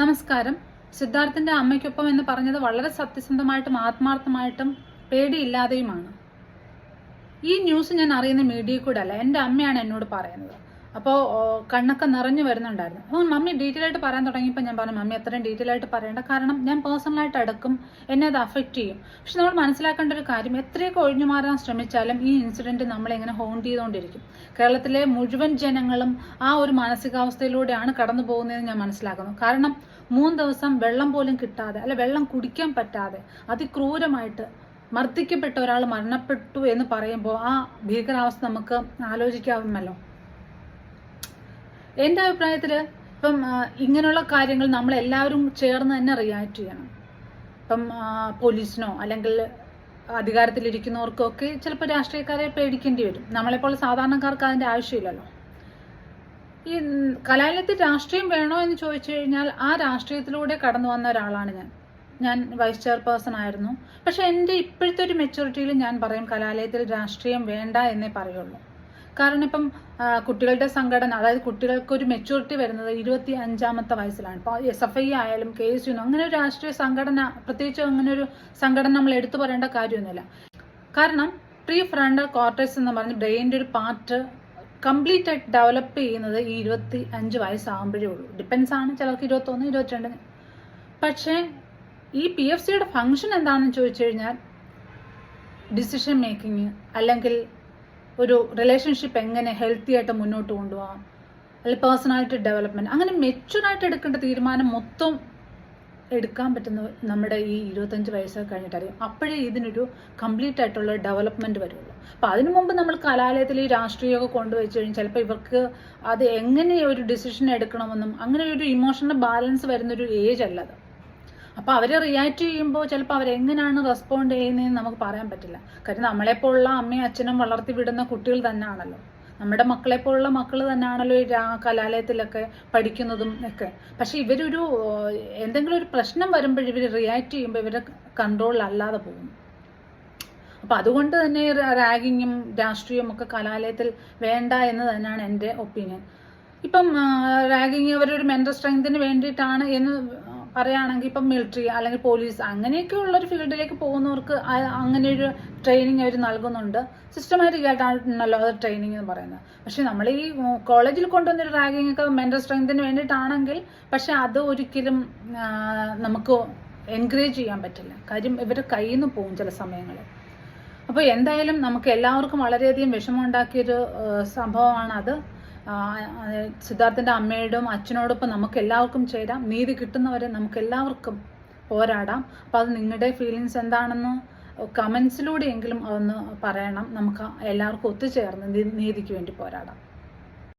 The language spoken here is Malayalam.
നമസ്കാരം. സിദ്ധാർത്ഥിന്റെ അമ്മയ്ക്കൊപ്പം എന്ന് പറഞ്ഞത് വളരെ സത്യസന്ധമായിട്ടും ആത്മാർത്ഥമായിട്ടും പേടിയില്ലാതെയുമാണ്. ഈ ന്യൂസ് ഞാൻ അറിയുന്ന മീഡിയയിൽ കൂടെ അല്ല എന്റെ അമ്മയാണ് എന്നോട് പറയുന്നത്. അപ്പോൾ കണ്ണൊക്കെ നിറഞ്ഞു വരുന്നുണ്ടായിരുന്നു. അപ്പോൾ മമ്മി ഡീറ്റെയിൽ ആയിട്ട് പറയാൻ തുടങ്ങിയപ്പോൾ ഞാൻ പറഞ്ഞു മമ്മി അത്രയും ഡീറ്റെയിൽ ആയിട്ട് പറയേണ്ട. കാരണം ഞാൻ പേഴ്സണലായിട്ട് അടുക്കും. എന്നെ അത് അഫക്റ്റ് ചെയ്യും. പക്ഷെ നമ്മൾ മനസ്സിലാക്കേണ്ട ഒരു കാര്യം എത്രയൊക്കെ ഒഴിഞ്ഞു മാറാൻ ശ്രമിച്ചാലും ഈ ഇൻസിഡന്റ് നമ്മളിങ്ങനെ ഹോണ്ട് ചെയ്തുകൊണ്ടിരിക്കും. കേരളത്തിലെ മുഴുവൻ ജനങ്ങളും ആ ഒരു മാനസികാവസ്ഥയിലൂടെയാണ് കടന്നു പോകുന്നതെന്ന് ഞാൻ മനസ്സിലാക്കുന്നു. കാരണം മൂന്ന് ദിവസം വെള്ളം പോലും കിട്ടാതെ അല്ലെ വെള്ളം കുടിക്കാൻ പറ്റാതെ അതിക്രൂരമായിട്ട് മർദ്ദിക്കപ്പെട്ട ഒരാൾ മരണപ്പെട്ടു എന്ന് പറയുമ്പോൾ ആ ഭീകരാവസ്ഥ നമുക്ക് ആലോചിക്കാവുന്നല്ലോ. എന്റെ അഭിപ്രായത്തിൽ ഇപ്പം ഇങ്ങനെയുള്ള കാര്യങ്ങൾ നമ്മൾ എല്ലാവരും ചേർന്ന് തന്നെ റിയാക്ട് ചെയ്യണം. ഇപ്പം പോലീസിനോ അല്ലെങ്കിൽ അധികാരത്തിലിരിക്കുന്നവർക്കോ ഒക്കെ ചിലപ്പോൾ രാഷ്ട്രീയക്കാരെ പേടിക്കേണ്ടി വരും. നമ്മളെപ്പോലെ സാധാരണക്കാർക്ക് അതിന്റെ ആവശ്യമില്ലല്ലോ. ഈ കലാലയത്തിൽ രാഷ്ട്രീയം വേണോ എന്ന് ചോദിച്ചു കഴിഞ്ഞാൽ ആ രാഷ്ട്രീയത്തിലൂടെ കടന്നു വന്ന ഒരാളാണ് ഞാൻ. ഞാൻ വൈസ് ചെയർപേഴ്സൺ ആയിരുന്നു. പക്ഷെ എന്റെ ഇപ്പോഴത്തെ ഒരു മെച്ചൂരിറ്റിയിൽ ഞാൻ പറയും കലാലയത്തിൽ രാഷ്ട്രീയം വേണ്ട എന്നേ പറയുള്ളൂ. കാരണം ഇപ്പം കുട്ടികളുടെ സംഘടന അതായത് കുട്ടികൾക്ക് ഒരു മെച്യൂരിറ്റി വരുന്നത് ഇരുപത്തി അഞ്ചാമത്തെ വയസ്സിലാണ്. ഇപ്പോൾ എസ് എഫ് ഐ ആയാലും കെ എസ് യു അങ്ങനെ ഒരു രാഷ്ട്രീയ സംഘടന പ്രത്യേകിച്ച് അങ്ങനെ ഒരു സംഘടന നമ്മൾ എടുത്തു പറയേണ്ട കാര്യമൊന്നുമില്ല. കാരണം പ്രീ ഫ്രണ്ടൽ കോർട്ടേഴ്സ് എന്ന് പറഞ്ഞ ബ്രെയിന്റെ ഒരു പാർട്ട് കംപ്ലീറ്റ് ആയിട്ട് ഡെവലപ്പ് ചെയ്യുന്നത് ഈ ഇരുപത്തി അഞ്ച് വയസ്സാകുമ്പോഴേ ഉള്ളൂ. ഡിപ്പെൻസ് ആണ് ചിലർക്ക് ഇരുപത്തൊന്ന് ഇരുപത്തിരണ്ടിന്. പക്ഷേ ഈ പി എഫ് സിയുടെ ഫങ്ഷൻ എന്താണെന്ന് ചോദിച്ചു കഴിഞ്ഞാൽ ഡിസിഷൻ മേക്കിംഗ് അല്ലെങ്കിൽ ഒരു റിലേഷൻഷിപ്പ് എങ്ങനെ ഹെൽത്തി ആയിട്ട് മുന്നോട്ട് കൊണ്ടുപോകാം. അല്ലെങ്കിൽ പേഴ്സണാലിറ്റി ഡെവലപ്മെന്റ് അങ്ങനെ മെച്ചുറായിട്ട് എടുക്കേണ്ട തീരുമാനം മൊത്തം എടുക്കാൻ പറ്റുന്ന നമ്മുടെ ഈ ഇരുപത്തഞ്ച് വയസ്സൊക്കെ കഴിഞ്ഞിട്ടായിരിക്കും അപ്പോഴേ ഇതിനൊരു കംപ്ലീറ്റ് ആയിട്ടുള്ള ഡെവലപ്മെന്റ് വരുള്ളൂ. അപ്പം അതിനു മുമ്പ് നമ്മൾ കലാലയത്തിൽ ഈ രാഷ്ട്രീയമൊക്കെ കൊണ്ടുവച്ച് കഴിഞ്ഞാൽ ചിലപ്പോൾ ഇവർക്ക് അത് എങ്ങനെ ഒരു ഡിസിഷൻ എടുക്കണമെന്നും അങ്ങനെ ഒരു ഇമോഷണൽ ബാലൻസ് വരുന്നൊരു ഏജ് അല്ലത് അപ്പോൾ അവർ റിയാക്ട് ചെയ്യുമ്പോൾ ചിലപ്പോൾ അവരെങ്ങനെയാണ് റെസ്പോണ്ട് ചെയ്യുന്നതെന്ന് നമുക്ക് പറയാൻ പറ്റില്ല. കാര്യം നമ്മളെപ്പോലുള്ള അമ്മയും അച്ഛനും വളർത്തി വിടുന്ന കുട്ടികൾ തന്നെയാണല്ലോ നമ്മുടെ മക്കളെപ്പോലുള്ള മക്കൾ തന്നെയാണല്ലോ ഈ കലാലയത്തിലൊക്കെ പഠിക്കുന്നതും ഒക്കെ. പക്ഷെ ഇവരൊരു എന്തെങ്കിലും ഒരു പ്രശ്നം വരുമ്പോൾ ഇവർ റിയാക്ട് ചെയ്യുമ്പോൾ ഇവരെ കൺട്രോളിലല്ലാതെ പോകും. അപ്പം അതുകൊണ്ട് തന്നെ റാഗിങ്ങും രാഷ്ട്രീയവും ഒക്കെ കലാലയത്തിൽ വേണ്ട എന്ന് തന്നെയാണ് എന്റെ ഒപ്പീനിയൻ ഇപ്പം റാഗിങ് അവരൊരു മെന്റൽ സ്ട്രെങ്തിന് വേണ്ടിയിട്ടാണ് എന്ന് പറയുകയാണെങ്കിൽ ഇപ്പം മിലിറ്ററി അല്ലെങ്കിൽ പോലീസ് അങ്ങനെയൊക്കെ ഉള്ളൊരു ഫീൽഡിലേക്ക് പോകുന്നവർക്ക് അങ്ങനെയൊരു ട്രെയിനിങ് അവർ നൽകുന്നുണ്ട്. സിസ്റ്റമാറ്റിക് ആയിട്ടാണല്ലോ അത് ട്രെയിനിങ് എന്ന് പറയുന്നത്. പക്ഷേ നമ്മൾ ഈ കോളേജിൽ കൊണ്ടുവന്നൊരു റാഗിങ് ഒക്കെ മെന്റൽ സ്ട്രെങ്തിന് വേണ്ടിയിട്ടാണെങ്കിൽ പക്ഷെ അത് ഒരിക്കലും നമുക്ക് എൻകറേജ് ചെയ്യാൻ പറ്റില്ല. കാര്യം ഇവരുടെ കയ്യിൽ നിന്ന് പോകും ചില സമയങ്ങളിൽ. അപ്പോൾ എന്തായാലും നമുക്ക് എല്ലാവർക്കും വളരെയധികം വിഷമമുണ്ടാക്കിയൊരു ആ, സിദ്ധാർത്ഥിന്റെ അമ്മയോടും അച്ഛനോടൊപ്പം നമുക്ക് എല്ലാവർക്കും ചേരാം. നീതി കിട്ടുന്നവരെ നമുക്ക് എല്ലാവർക്കും പോരാടാം. അപ്പോൾ അത് നിങ്ങളുടെ ഫീലിങ്സ് എന്താണെന്ന് കമൻസിലൂടെയെങ്കിലും അതൊന്ന് പറയണം. നമുക്ക് എല്ലാവർക്കും ഒത്തുചേർന്ന് നീതിക്ക് വേണ്ടി പോരാടാം.